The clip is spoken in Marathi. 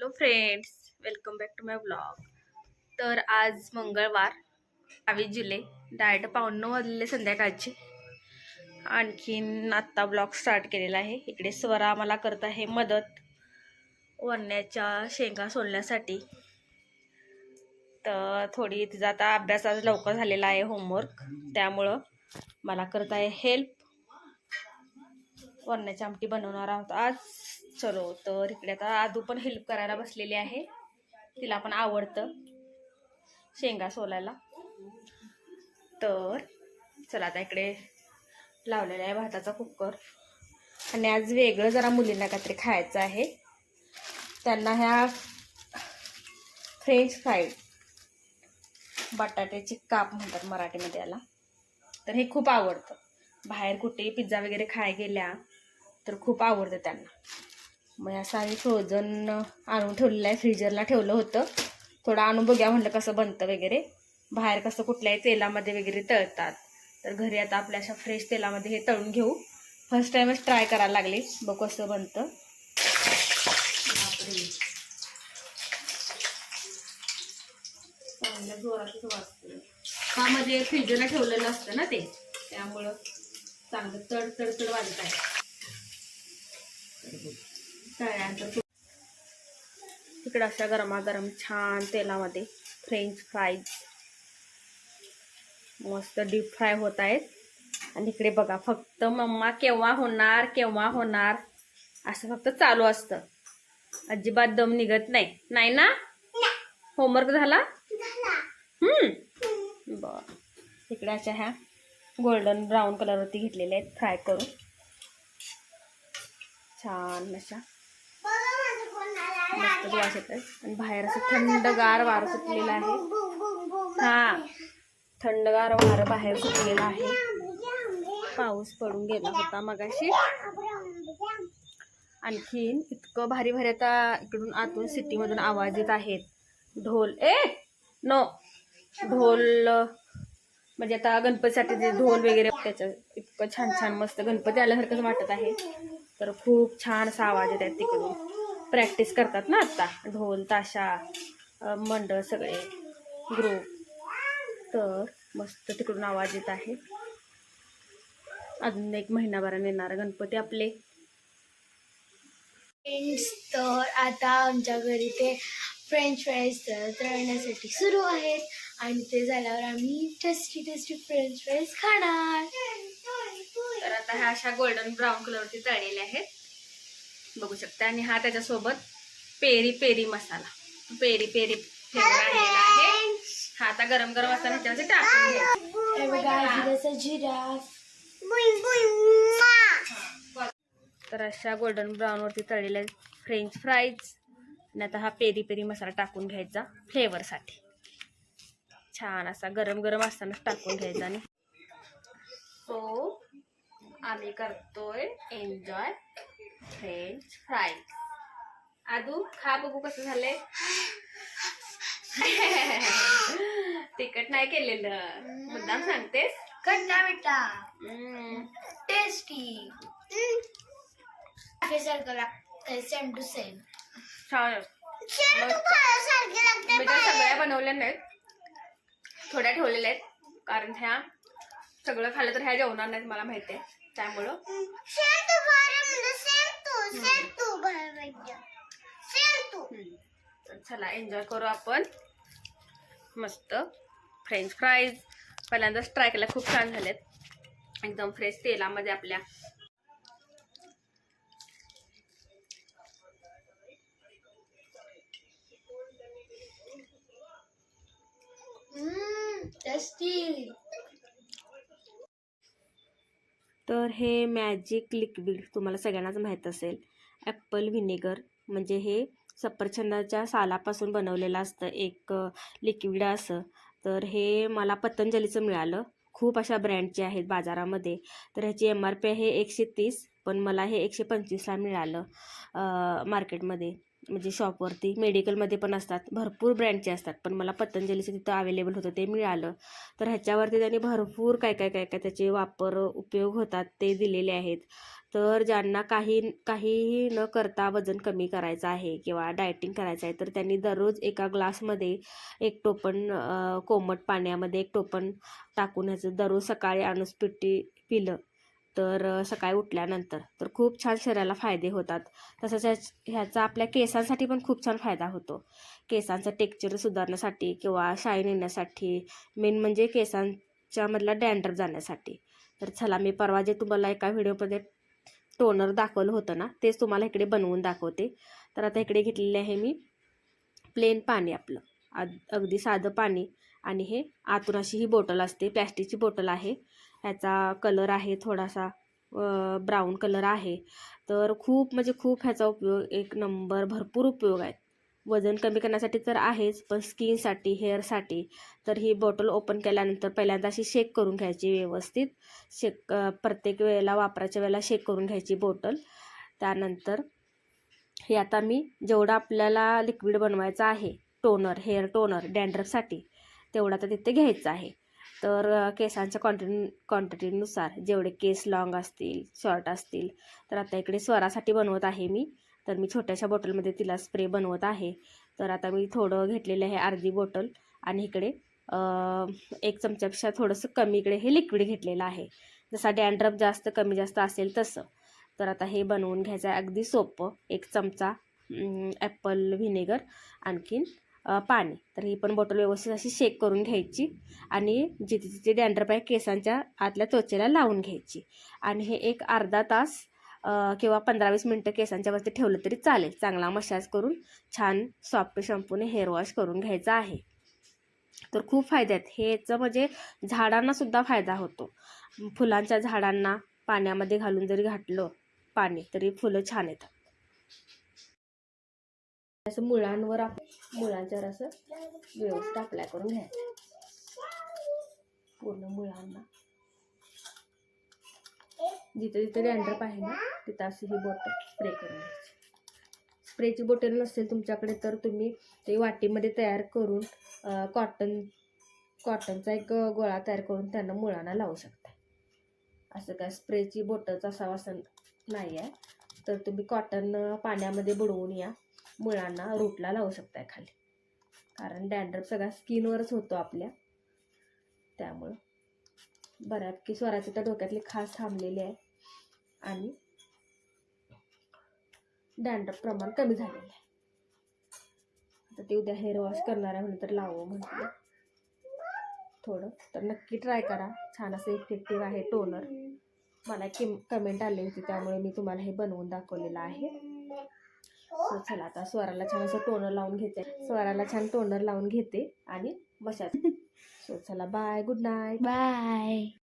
Hello friends welcome back to my blog तर आज मंगळवार बावीस जुलै डायरेक्ट पाऊण वाजलेले संध्याकाळचे. आणखीन आत्ता ब्लॉग स्टार्ट केलेला आहे. इकडे स्वरा मला करत आहे मदत. वरण्याच्या शेंगा सोलण्यासाठी. तर थोडी तिचा आता अभ्यास आज लवकर झालेला आहे होमवर्क त्यामुळं मला करत आहे हेल्प वरण्याची आमटी बनवणार आहोत आज. चलो तर इकडे आता आदू पण हेल्प करायला बसलेली आहे. तिला पण आवडतं शेंगा सोलायला. तर चला आता इकडे लावलेला आहे भाताचा कुकर. आणि आज वेगळं जरा मुलींना काहीतरी खायचं आहे. त्यांना ह्या फ्रेंच फ्राईड बटाट्याची काप म्हणतात मराठीमध्ये याला. तर हे खूप आवडतं. बाहेर कुठे पिझ्झा वगैरे खाय गेल्या तर खूप आवडतं त्यांना. मग असं आम्ही फ्रोझन आणून ठेवलेलं आहे. फ्रीजरला ठेवलं होतं. थोडं आणून बघूया म्हटलं कसं बनतं वगैरे. बाहेर कसं कुठल्याही तेलामध्ये वगैरे तळतात. तर घरी आता आपल्या अशा फ्रेश तेलामध्ये हे तळून घेऊ. फर्स्ट टाईमच ट्राय करायला लागले. बघ कसं बनतं. बापरे. चांगलं जोरातच वाजतंय. त्यामध्ये म्हणजे फ्रीजरला ठेवलेलं असतं ना ते. त्यामुळं चांगलं तड तड तड वाजत आहे. तळल्यानंतर तिकडं अशा गरमागरम छान तेलामध्ये फ्रेंच फ्राईज मस्त डीप फ्राय होत आहेत. आणि इकडे बघा फक्त मम्मा केव्हा होणार केव्हा होणार? असं फक्त चालू असतं. अजिबात दम निघत नाही. नाही ना? होमवर्क झाला? हम्म. बर. इकडे अशा ह्या गोल्डन ब्राऊन कलरवरती घेतलेल्या आहेत. फ्राय करून. छान अशा. मस्त वास येत आणि बाहेर असं थंडगार वारं सुटलेलं आहे. हा थंडगार वारं बाहेर सुटलेलं आहे. पाऊस पडून गेला होता मगाशी. आणखीन इतकं भारी भारी आता इकडून आतून सिटीमधून आवाज येत आहेत. ढोल ए नो ढोल म्हणजे आता गणपतीसाठी जे ढोल वगैरे त्याचं इतकं छान छान मस्त गणपती आल्यासारखंच वाटत आहे. तर खूप छान असा आवाज येत आहे तिकडून. प्रॅक्टिस करतात ना आता. ढोल ताशा मंडळ सगळे ग्रुप तर मस्त तिकडून आवाज येत आहे. अजून एक महिनाभराने येणार गणपती आपले. फ्रेंड्स तर आता आमच्या घरी ते फ्रेंच फ्राईज तळण्यासाठी सुरू आहेत. आणि ते झाल्यावर आम्ही टेस्टी टेस्टी फ्रेंच फ्राईज खाणार. तर आता ह्या अशा गोल्डन ब्राऊन कलरची तळलेल्या आहेत. बघू शकता. आणि हा त्याच्यासोबत पेरी पेरी मसाला. पेरी पेरी फ्लेवर आणलेला आहे. हा आता गरम गरम असताना ह्याच्यामध्ये टाकून तर अशा गोल्डन ब्राऊन वरती तळलेल्या फ्रेंच फ्राईज आणि आता हा पेरी पेरी मसाला टाकून घ्यायचा फ्लेवरसाठी छान असा गरम गरम असतानाच टाकून घ्यायचा आणि सो आम्ही करतोय एन्जॉय फ्रेंच फ्राईज आदू खा बघू कसं झालंय. तिखट नाही केलेलं. मुद्दाम सांगतेस? खट्टा मिठा. टेस्टी सारखं लागतं सेम टू सेम छान. मी त्या सगळ्या बनवल्या नाहीत. थोड्या ठेवलेल्या आहेत. कारण ह्या सगळं खाल्लं तर ह्या जेवणार नाहीत मला माहिती आहे त्यामुळं. तर चला एन्जॉय करू आपण. मस्त. फ्रेंच फ्राईज पहिल्यांदाच ट्राय केल्या खूप छान झालेत. एकदम फ्रेश तेलामध्ये आपल्या. टेस्टी तर हे मॅजिक लिक्विड तुम्हाला सगळ्यांनाच माहीत असेल. ॲपल व्हिनेगर म्हणजे हे सफरचंदाच्या सालापासून बनवलेलं असतं. एक लिक्विड असं. तर हे मला पतंजलीचं मिळालं. खूप अशा ब्रँडचे आहेत बाजारामध्ये. तर ह्याची एम आर पी आहे एकशे तीस पण मला हे एकशे पंचवीसला मिळालं मार्केटमध्ये म्हणजे शॉपवरती मेडिकलमध्ये पण असतात. भरपूर ब्रँडचे असतात. पण मला पतंजलीचं तिथं अवेलेबल होतं ते मिळालं. तर ह्याच्यावरती त्यांनी भरपूर काय काय काय काय त्याचे वापर उपयोग होतात ते दिलेले आहेत. तर ज्यांना काही काहीही न करता वजन कमी करायचं आहे किंवा डायटिंग करायचं आहे तर त्यांनी दररोज एका ग्लासमध्ये एक टोपण कोमट पाण्यामध्ये एक टोपण टाकून ह्याचं दररोज सकाळी अनुस्पिट्टी पिलं. तर सकाळी उठल्यानंतर. तर खूप छान शरीराला फायदे होतात. तसंच ह्याचा आपल्या केसांसाठी पण खूप छान फायदा होतो. केसांचं टेक्चर सुधारण्यासाठी किंवा शाईन येण्यासाठी मेन म्हणजे केसांच्या मधला डॅन्ड्रफ जाण्यासाठी. तर चला मी परवा जे तुम्हाला एका व्हिडिओमध्ये टोनर दाखवलं होतं ना तेच तुम्हाला इकडे बनवून दाखवते. तर आता इकडे घेतलेले आहे मी प्लेन पाणी आपलं. अग अगदी साधं पाणी. आणि हे आतून अशी ही बॉटल असते प्लॅस्टिकची बॉटल आहे. ह्याचा कलर आहे थोडासा ब्राऊन कलर आहे. तर खूप म्हणजे खूप ह्याचा उपयोग एक नंबर भरपूर उपयोग आहे. वजन कमी करण्यासाठी तर आहेच पण स्किनसाठी हेअरसाठी तर ही बॉटल ओपन केल्यानंतर पहिल्यांदा अशी शेक करून घ्यायची व्यवस्थित. शेक प्रत्येक वेळेला वापरायच्या वेळेला शेक करून घ्यायची बॉटल त्यानंतर हे आता मी जेवढं आपल्याला लिक्विड बनवायचं आहे टोनर हेअर टोनर डँड्रफसाठी तेवढं आता तिथे घ्यायचं आहे. तर केसांच्या क्वांटिटी क्वांटिटीनुसार जेवढे केस लॉंग असतील शॉर्ट असतील तर आता इकडे स्वरासाठी बनवत आहे मी. तर मी छोट्याशा बॉटलमध्ये तिला स्प्रे बनवत आहे. तर आता मी थोडं घेतलेलं आहे अर्धी बॉटल आणि इकडे एक चमच्यापेक्षा थोडंसं कमी इकडे हे लिक्विड घेतलेलं आहे. जसा डॅन्ड्रफ जास्त कमी जास्त असेल तसं. तर आता हे बनवून घ्यायचं आहे अगदी सोपं. एक चमचा ॲपल व्हिनेगर आणखीन पाणी. तर ही पण बॉटल व्यवस्थित अशी शेक करून घ्यायची आणि जिथे जिथे डॅन्ड्रफ आहे केसांच्या आतल्या त्वचेला लावून घ्यायची. आणि हे एक अर्धा तास किंवा पंधरा वीस मिनटं केसांच्या वरती ठेवलं तरी चालेल. चांगला मसाज करून छान सॉफ्ट शॅम्पूने हेअर वॉश करून घ्यायचा आहे. तर खूप फायदे आहेत. ह्याचं म्हणजे झाडांनासुद्धा फायदा होतो. फुलांच्या झाडांना पाण्यामध्ये घालून जरी घातलं पाणी तरी फुलं छान येतात. असं मुळांवर आपण मुळांच्यावर असं व्यवस्थित अप्लाय करून घ्यायचं पूर्ण मुळांना. जिथे जिथे डॅन्ड्रप आहे ना तिथं अशी ही बॉटल स्प्रे करून घ्यायची. स्प्रेची बॉटल नसेल तुमच्याकडे तर तुम्ही ते वाटीमध्ये तयार करून कॉटन कॉटनचा एक गोळा तयार करून त्यांना मुळांना लावू शकता. असं काय स्प्रेची बॉटलचा असावा असं नाही आहे तर तुम्ही कॉटन पाण्यामध्ये बुडवून या. मुळांना रूटला लावू शकताय खाली. कारण डॅन्ड्रप सगळा स्किनवरच होतो आपल्या. त्यामुळं बऱ्यापैकी स्वराची तर डोक्यातली खास थांबलेली आहे. आणि डॅन्ड्रप प्रमाण कमी झालेलं आहे. आता ते उद्या हेअर वॉश करणार आहे म्हणून तर लावू म्हटलं. थोडं तर नक्की ट्राय करा. छान असं इफेक्टिव्ह आहे टोनर मला किम कमेंट आली होती त्यामुळे मी तुम्हाला हे बनवून दाखवलेलं आहे. सो चला आता स्वराला छान असं टोनर लावून घेते. स्वराला छान टोनर लावून घेते आणि मशाज सो चला बाय गुड नाईट बाय